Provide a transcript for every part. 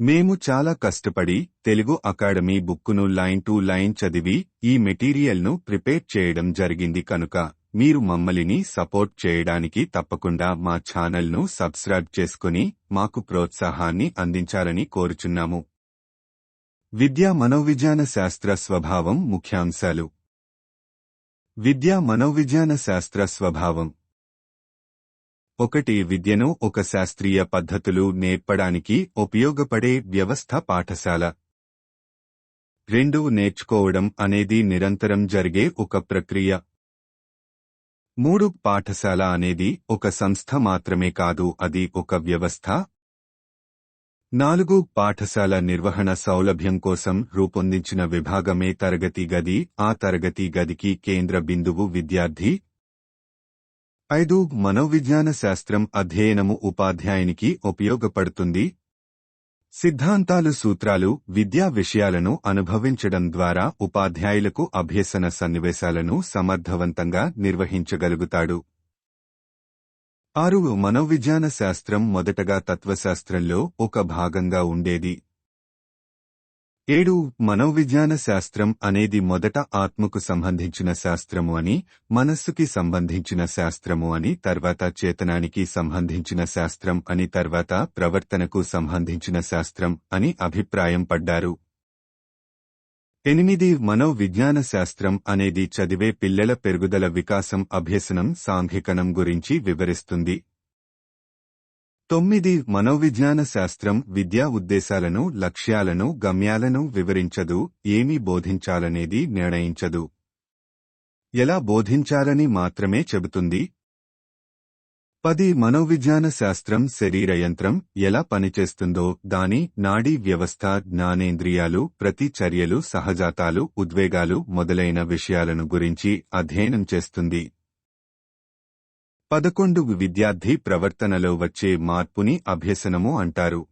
మేము చాలా కష్టపడి తెలుగు అకాడమీ బుక్కును లైన్ టు లైన్ చదివి ఈ మెటీరియల్ను ప్రిపేర్ చేయడం జరిగింది కనుక మీరు మమ్మల్ని సపోర్ట్ చేయడానికి తప్పకుండా మా ఛానల్ను సబ్స్క్రైబ్ చేసుకుని మాకు ప్రోత్సాహాన్ని అందించాలని కోరుచున్నాము. విద్యా మనోవిజ్ఞాన శాస్త్ర స్వభావం ముఖ్యాంశాలు. విద్యా మనోవిజ్ఞాన శాస్త్ర స్వభావం. ఒకటి విద్యను ఒక శాస్త్రీయ పద్ధతులు నేర్పడానికి ఉపయోగపడే వ్యవస్థ పాఠశాల. రెండు నేర్చుకోవడం అనేది నిరంతరం జరిగే ఒక ప్రక్రియ. మూడు పాఠశాల అనేది ఒక సంస్థ మాత్రమే కాదు అది ఒక వ్యవస్థ. నాలుగు పాఠశాల నిర్వహణ సౌలభ్యం కోసం రూపొందించిన విభాగమే తరగతి గది ఆ తరగతి గదికి కేంద్ర బిందువు విద్యార్థి ఐదు మనోవిజ్ఞాన శాస్త్రం అధ్యయనము ఉపాధ్యాయునికి ఉపయోగపడుతుంది. సిద్ధాంతాలు సూత్రాలు విద్యా విషయాలను అనుభవించడం ద్వారా ఉపాధ్యాయులకు అభ్యసన సన్నివేశాలను సమర్థవంతంగా నిర్వహించగలుగుతాడు. ఆరు మనోవిజ్ఞాన శాస్త్రం మొదటగా తత్వశాస్త్రంలో ఒక భాగంగా ఉండేది. ఏడు మనోవిజ్ఞాన శాస్త్రం అనేది మొదట ఆత్మకు సంబంధించిన శాస్త్రము అని మనస్సుకి సంబంధించిన శాస్త్రము అని తర్వాత చేతనానికి సంబంధించిన శాస్త్రం అని తర్వాత ప్రవర్తనకు సంబంధించిన శాస్త్రం అని అభిప్రాయం పడ్డారు. ఎనిమిది మనోవిజ్ఞాన శాస్త్రం అనేది చదివే పిల్లల పెరుగుదల వికాసం అభ్యసనం సాంఘికనం గురించి వివరిస్తుంది. తొమ్మిది మనోవిజ్ఞాన శాస్త్రం విద్యా ఉద్దేశాలను లక్ష్యాలను గమ్యాలను వివరించదు ఏమి బోధించాలనేది నిర్ణయించదు. ఎలా బోధించాలని మాత్రమే చెబుతుంది. పది మనోవిజ్ఞాన శాస్త్రం శరీర యంత్రం ఎలా పనిచేస్తుందో దాని నాడీ వ్యవస్థ జ్ఞానేంద్రియాలు ప్రతి చర్యలు సహజాతాలు ఉద్వేగాలు మొదలైన విషయాలను గురించి అధ్యయనం చేస్తుంది. పదకొండు విద్యార్థి ప్రవర్తనలో వచ్చే మార్పుని అభ్యసనము అంటారు.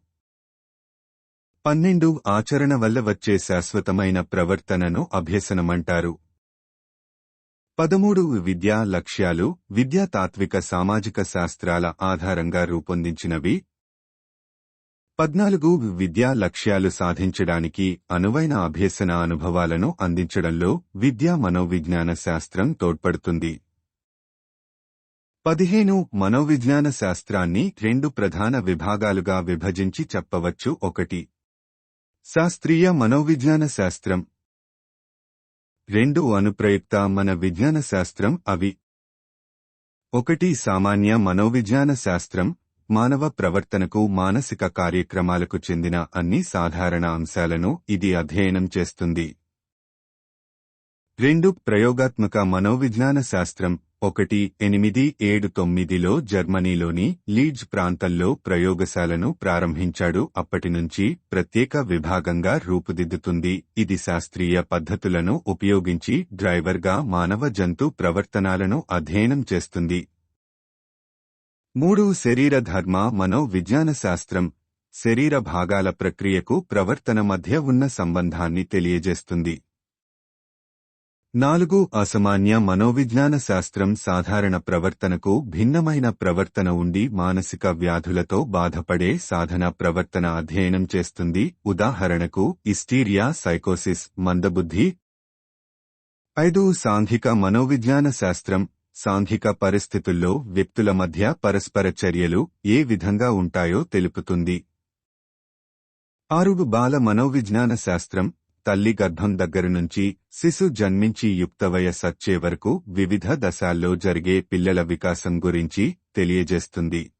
పన్నెండు ఆచరణ వల్ల వచ్చే శాశ్వతమైన ప్రవర్తనను అభ్యసనమంటారు. పదమూడు విద్యా లక్ష్యాలు విద్యా తాత్విక సామాజిక శాస్త్రాల ఆధారంగా రూపొందించినవి. పద్నాలుగు విద్యా లక్ష్యాలు సాధించడానికి అనువైన అభ్యసన అనుభవాలను అందించడంలో విద్యా మనోవిజ్ఞాన శాస్త్రం తోడ్పడుతుంది. పదిహేను మనోవిజ్ఞాన శాస్త్రాన్ని రెండు ప్రధాన విభాగాలుగా విభజించి చెప్పవచ్చు. ఒకటి. శాస్త్రీయ మనోవిజ్ఞాన శాస్త్రం. రెండు అనుప్రయుక్త మన విజ్ఞాన శాస్త్రం. అవి. ఒకటి. సామాన్య మనోవిజ్ఞాన శాస్త్రం. మానవ ప్రవర్తనకు మానసిక కార్యక్రమాలకు చెందిన అన్ని సాధారణ అంశాలను ఇది అధ్యయనం చేస్తుంది. రెండు ప్రయోగాత్మక మనోవిజ్ఞాన శాస్త్రం. ఒకటి ఎనిమిది ఏడు తొమ్మిదిలో జర్మనీలోని లీడ్జ్ ప్రాంతంలో ప్రయోగశాలను ప్రారంభించాడు. అప్పటినుంచి ప్రత్యేక విభాగంగా రూపుదిద్దుతుంది. ఇది శాస్త్రీయ పద్ధతులను ఉపయోగించి డ్రైవర్గా మానవ జంతు ప్రవర్తనాలను అధ్యయనం చేస్తుంది. మూడు శరీర ధర్మ మనోవిజ్ఞాన శాస్త్రం. శరీర భాగాల ప్రక్రియకు ప్రవర్తన మధ్య ఉన్న సంబంధాన్ని తెలియజేస్తుంది. నాలుగు అసామాన్య మనోవిజ్ఞాన శాస్త్రం సాధారణ ప్రవర్తనకు భిన్నమైన ప్రవర్తన ఉండి మానసిక వ్యాధులతో బాధపడే సాధన ప్రవర్తన అధ్యయనం చేస్తుంది. ఉదాహరణకు ఇస్టీరియా సైకోసిస్ మందబుద్ధి. ఐదు సాంఘిక మనోవిజ్ఞాన శాస్త్రం సాంఘిక పరిస్థితుల్లో వ్యక్తుల మధ్య పరస్పర చర్యలు ఏ విధంగా ఉంటాయో తెలుపుతుంది. ఆరుగు బాల మనోవిజ్ఞాన శాస్త్రం తల్లి గర్భం దగ్గర నుంచి శిశు జన్మించి యుక్తవయసచ్చే వరకు వివిధ దశాల్లో జరిగే పిల్లల వికాసం గురించి తెలియజేస్తుంది.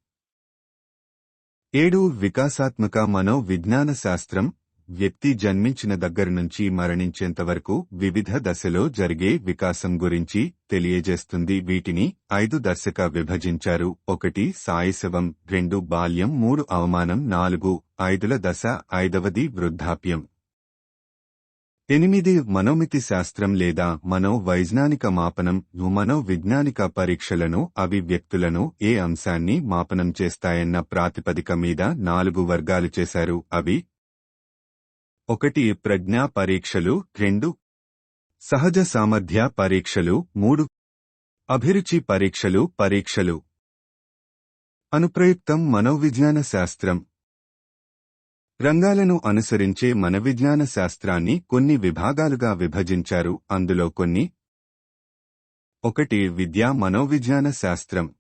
ఏడు వికాసాత్మక మనోవిజ్ఞాన శాస్త్రం వ్యక్తి జన్మించిన దగ్గర నుంచి మరణించేంత వరకు వివిధ దశలో జరిగే వికాసం గురించి తెలియజేస్తుంది. వీటిని ఐదు దశగా విభజించారు. ఒకటి సాయశవం. రెండు బాల్యం. మూడు అవమానం. నాలుగు ఐదుల దశ ఐదవది వృద్ధాప్యం. ఎనిమిది మనోమితి శాస్త్రం లేదా మనోవైజ్ఞానిక మాపనం మనోవిజ్ఞానిక పరీక్షలను అవి వ్యక్తులను ఏ అంశాన్ని మాపనం చేస్తాయన్న ప్రాతిపదిక మీద నాలుగు వర్గాలు చేశారు. అవి ఒకటి ప్రజ్ఞా పరీక్షలు రెండు సహజ సామర్థ్య పరీక్షలు మూడు అభిరుచి పరీక్షలు పరీక్షలు. అనుప్రయుక్తం మనోవిజ్ఞాన శాస్త్రం. రంగాలను అనుసరించే మనవిజ్ఞాన శాస్త్రాన్ని కొన్ని విభాగాలుగా విభజించారు. అందులో కొన్ని ఒకటి విద్యా మనోవిజ్ఞాన శాస్త్రం.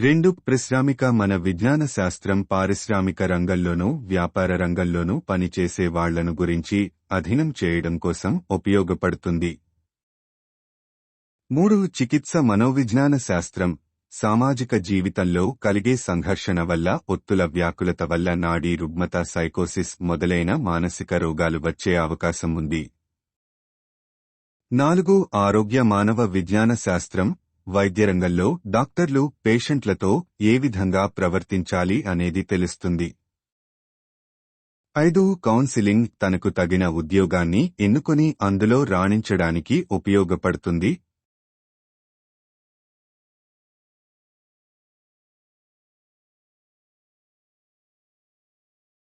రెండు పారిశ్రామిక మన విజ్ఞాన శాస్త్రం పారిశ్రామిక రంగంలోనూ వ్యాపార రంగంలోనూ పనిచేసే వాళ్ళను గురించి అధీనం చేయడం కోసం ఉపయోగపడుతుంది. మూడు చికిత్స మనోవిజ్ఞాన శాస్త్రం. సామాజిక జీవితంలో కలిగే సంఘర్షణ వల్ల ఒత్తుల వ్యాకులత వల్ల నాడీ రుగ్మత సైకోసిస్ మొదలైన మానసిక రోగాలు వచ్చే అవకాశం ఉంది. నాలుగు ఆరోగ్య మానవ విజ్ఞాన శాస్త్రం వైద్యరంగంలో డాక్టర్లు పేషెంట్లతో ఏ విధంగా ప్రవర్తించాలి అనేది తెలుస్తుంది. ఐదు కౌన్సిలింగ్ తనకు తగిన ఉద్యోగాన్ని ఎన్నుకొని అందులో రాణించడానికి ఉపయోగపడుతుంది.